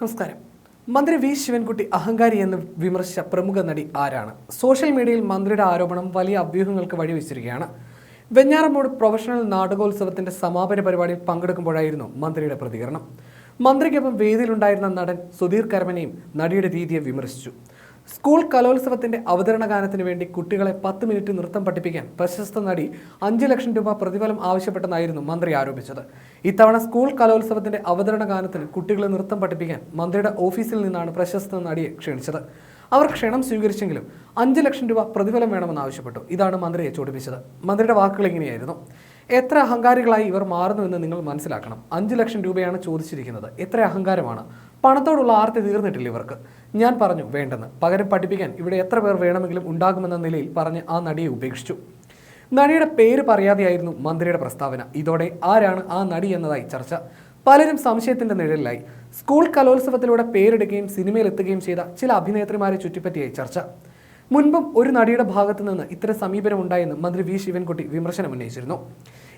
നമസ്കാരം. മന്ത്രി വി. ശിവൻകുട്ടി അഹങ്കാരി എന്ന് വിമർശിച്ച പ്രമുഖ നടി ആരാണ്? സോഷ്യൽ മീഡിയയിൽ മന്ത്രിയുടെ ആരോപണം വലിയ അഭ്യൂഹങ്ങൾക്ക് വഴിവെച്ചിരിക്കുകയാണ്. വെഞ്ഞാറമ്മൂട് പ്രൊഫഷണൽ നാടകോത്സവത്തിന്റെ സമാപന പരിപാടിയിൽ പങ്കെടുക്കുമ്പോഴായിരുന്നു മന്ത്രിയുടെ പ്രതികരണം. മന്ത്രിക്കൊപ്പം വേദിയിലുണ്ടായിരുന്ന നടൻ സുധീർ കരമനെയും നടിയുടെ രീതിയെ വിമർശിച്ചു. സ്കൂൾ കലോത്സവത്തിന്റെ അവതരണ ഗാനത്തിന് വേണ്ടി കുട്ടികളെ പത്ത് മിനിറ്റ് നൃത്തം പഠിപ്പിക്കാൻ പ്രശസ്ത നടി അഞ്ച് ലക്ഷം രൂപ പ്രതിഫലം ആവശ്യപ്പെട്ടെന്നായിരുന്നു മന്ത്രി ആരോപിച്ചത്. ഇത്തവണ സ്കൂൾ കലോത്സവത്തിന്റെ അവതരണ ഗാനത്തിന് കുട്ടികളെ നൃത്തം പഠിപ്പിക്കാൻ മന്ത്രിയുടെ ഓഫീസിൽ നിന്നാണ് പ്രശസ്ത നടിയെ ക്ഷണിച്ചത്. അവർ ക്ഷണം സ്വീകരിച്ചെങ്കിലും അഞ്ച് ലക്ഷം രൂപ പ്രതിഫലം വേണമെന്ന് ആവശ്യപ്പെട്ടു. ഇതാണ് മന്ത്രിയെ ചോടിപ്പിച്ചത് മന്ത്രിയുടെ വാക്കുകൾ ഇങ്ങനെയായിരുന്നു. എത്ര അഹങ്കാരികളായി ഇവർ മാറുന്നുവെന്ന് നിങ്ങൾ മനസ്സിലാക്കണം. അഞ്ച് ലക്ഷം രൂപയാണ് ചോദിച്ചിരിക്കുന്നത്. എത്ര അഹങ്കാരമാണ്? പണത്തോടുള്ള ആർത്തി തീർന്നിട്ടില്ല ഇവർക്ക്. ഞാൻ പറഞ്ഞു വേണ്ടെന്ന്. പകരം പഠിപ്പിക്കാൻ ഇവിടെ എത്ര പേർ വേണമെങ്കിലും ഉണ്ടാകുമെന്ന നിലയിൽ പറഞ്ഞ് ആ നടിയെ ഉപേക്ഷിച്ചു. നടിയുടെ പേര് പറയാതെയായിരുന്നു മന്ത്രിയുടെ പ്രസ്താവന. ഇതോടെ ആരാണ് ആ നടി എന്നതായി ചർച്ച. പലരും സംശയത്തിന്റെ നിഴലിലായി. സ്കൂൾ കലോത്സവത്തിലൂടെ പേരെടുക്കുകയും സിനിമയിൽ എത്തുകയും ചെയ്ത ചില അഭിനേത്രിമാരെ ചുറ്റിപ്പറ്റിയായി ചർച്ച. മുൻപും ഒരു നടിയുടെ ഭാഗത്തു നിന്ന് ഇത്തരം സമീപനം ഉണ്ടായെന്ന് മന്ത്രി വി. ശിവൻകുട്ടി വിമർശനം ഉന്നയിച്ചിരുന്നു.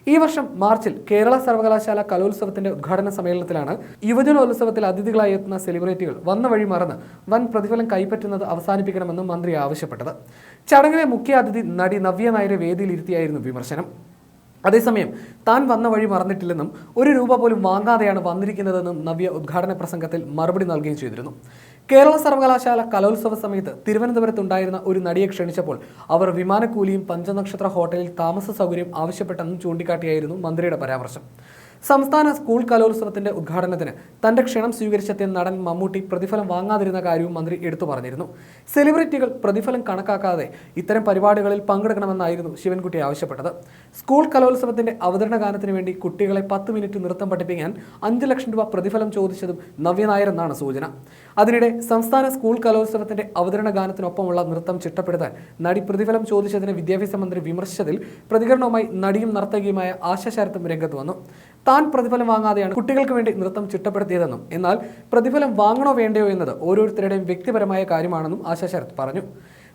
ഈ വർഷം മാർച്ചിൽ കേരള സർവകലാശാല കലോത്സവത്തിന്റെ ഉദ്ഘാടന സമ്മേളനത്തിലാണ് യുവജനോത്സവത്തിൽ അതിഥികളായി എത്തുന്ന സെലിബ്രിറ്റികൾ വന്ന വഴി മറന്ന് വൻ പ്രതിഫലം കൈപ്പറ്റുന്നത് അവസാനിപ്പിക്കണമെന്നും മന്ത്രി ആവശ്യപ്പെട്ടത്. ചടങ്ങിലെ മുഖ്യ അതിഥി നടി നവ്യ നായരെ വേദിയിലിരുത്തിയായിരുന്നു വിമർശനം. അതേസമയം താൻ വന്ന വഴി മറന്നിട്ടില്ലെന്നും ഒരു രൂപ പോലും വാങ്ങാതെയാണ് വന്നിരിക്കുന്നതെന്നും നവ്യ ഉദ്ഘാടന പ്രസംഗത്തിൽ മറുപടി നൽകുകയും ചെയ്തിരുന്നു. കേരള സർവകലാശാല കലോത്സവ സമയത്ത് തിരുവനന്തപുരത്തുണ്ടായിരുന്ന ഒരു നടിയെ ക്ഷണിച്ചപ്പോൾ അവർ വിമാനക്കൂലിയും പഞ്ചനക്ഷത്ര ഹോട്ടലിൽ താമസ സൗകര്യം ആവശ്യപ്പെട്ടെന്നും ചൂണ്ടിക്കാട്ടിയായിരുന്നു മന്ത്രിയുടെ പരാമർശം. സംസ്ഥാന സ്കൂൾ കലോത്സവത്തിന്റെ ഉദ്ഘാടനത്തിന് തന്റെ ക്ഷണം സ്വീകരിച്ചെത്തിയ നടൻ മമ്മൂട്ടി പ്രതിഫലം വാങ്ങാതിരുന്ന കാര്യവും മന്ത്രി എടുത്തു പറഞ്ഞിരുന്നു. സെലിബ്രിറ്റികൾ പ്രതിഫലം കണക്കാക്കാതെ ഇത്തരം പരിപാടികളിൽ പങ്കെടുക്കണമെന്നായിരുന്നു ശിവൻകുട്ടി ആവശ്യപ്പെട്ടത്. സ്കൂൾ കലോത്സവത്തിന്റെ അവതരണ ഗാനത്തിന് വേണ്ടി കുട്ടികളെ പത്ത് മിനിറ്റ് നൃത്തം പഠിപ്പിക്കാൻ അഞ്ച് ലക്ഷം രൂപ പ്രതിഫലം ചോദിച്ചതും നവ്യനായർ എന്നാണ് സൂചന. അതിനിടെ സംസ്ഥാന സ്കൂൾ കലോത്സവത്തിന്റെ അവതരണ ഗാനത്തിനൊപ്പമുള്ള നൃത്തം ചിട്ടപ്പെടുത്താൻ നടി പ്രതിഫലം ചോദിച്ചതിന് വിദ്യാഭ്യാസ മന്ത്രി വിമർശിച്ചതിൽ പ്രതികരണവുമായി നടിയും നർത്തകിയുമായ ആശ ശരത്തും രംഗത്ത് വന്നു. താൻ പ്രതിഫലം വാങ്ങാതെയാണ് കുട്ടികൾക്ക് വേണ്ടി നൃത്തം ചിട്ടപ്പെടുത്തിയതെന്നും എന്നാൽ പ്രതിഫലം വാങ്ങണോ വേണ്ടയോ എന്നത് ഓരോരുത്തരുടെയും വ്യക്തിപരമായ കാര്യമാണെന്നും ആശ ശരത് പറഞ്ഞു.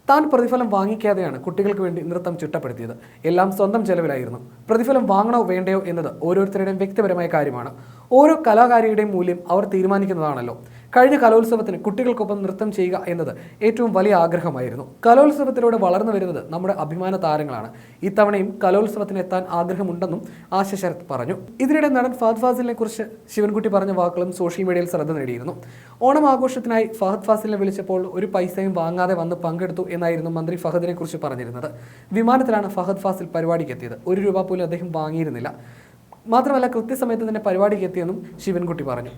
താൻ പ്രതിഫലം വാങ്ങിക്കാതെയാണ് കുട്ടികൾക്ക് വേണ്ടി നൃത്തം ചിട്ടപ്പെടുത്തിയത്. എല്ലാം സ്വന്തം ചെലവിലായിരുന്നു. പ്രതിഫലം വാങ്ങണോ വേണ്ടയോ എന്നത് ഓരോരുത്തരുടെയും വ്യക്തിപരമായ കാര്യമാണ്. ഓരോ കലാകാരിയുടെയും മൂല്യം അവർ തീരുമാനിക്കുന്നതാണല്ലോ. കഴിഞ്ഞ കലോത്സവത്തിന് കുട്ടികൾക്കൊപ്പം നൃത്തം ചെയ്യുക എന്നത് ഏറ്റവും വലിയ ആഗ്രഹമായിരുന്നു. കലോത്സവത്തിലൂടെ വളർന്നു വരുന്നത് നമ്മുടെ അഭിമാന താരങ്ങളാണ്. ഇത്തവണയും കലോത്സവത്തിന് എത്താൻ ആഗ്രഹമുണ്ടെന്നും ആശ ശരത് പറഞ്ഞു. ഇതിനിടെ നടൻ ഫഹദ് ഫാസിലിനെ കുറിച്ച് ശിവൻകുട്ടി പറഞ്ഞ വാക്കുകളും സോഷ്യൽ മീഡിയയിൽ ശ്രദ്ധ നേടിയിരുന്നു. ഓണം ആഘോഷത്തിനായി ഫഹദ് ഫാസിലിനെ വിളിച്ചപ്പോൾ ഒരു പൈസയും വാങ്ങാതെ വന്ന് പങ്കെടുത്തു എന്നായിരുന്നു മന്ത്രി ഫഹദിനെ കുറിച്ച് പറഞ്ഞിരുന്നത്. വിമാനത്തിലാണ് ഫഹദ് ഫാസിൽ പരിപാടിക്ക് എത്തിയത്. ഒരു രൂപ പോലും അദ്ദേഹം വാങ്ങിയിരുന്നില്ല. മാത്രമല്ല കൃത്യസമയത്ത് തന്നെ പരിപാടിക്ക് എത്തിയെന്നും ശിവൻകുട്ടി പറഞ്ഞു.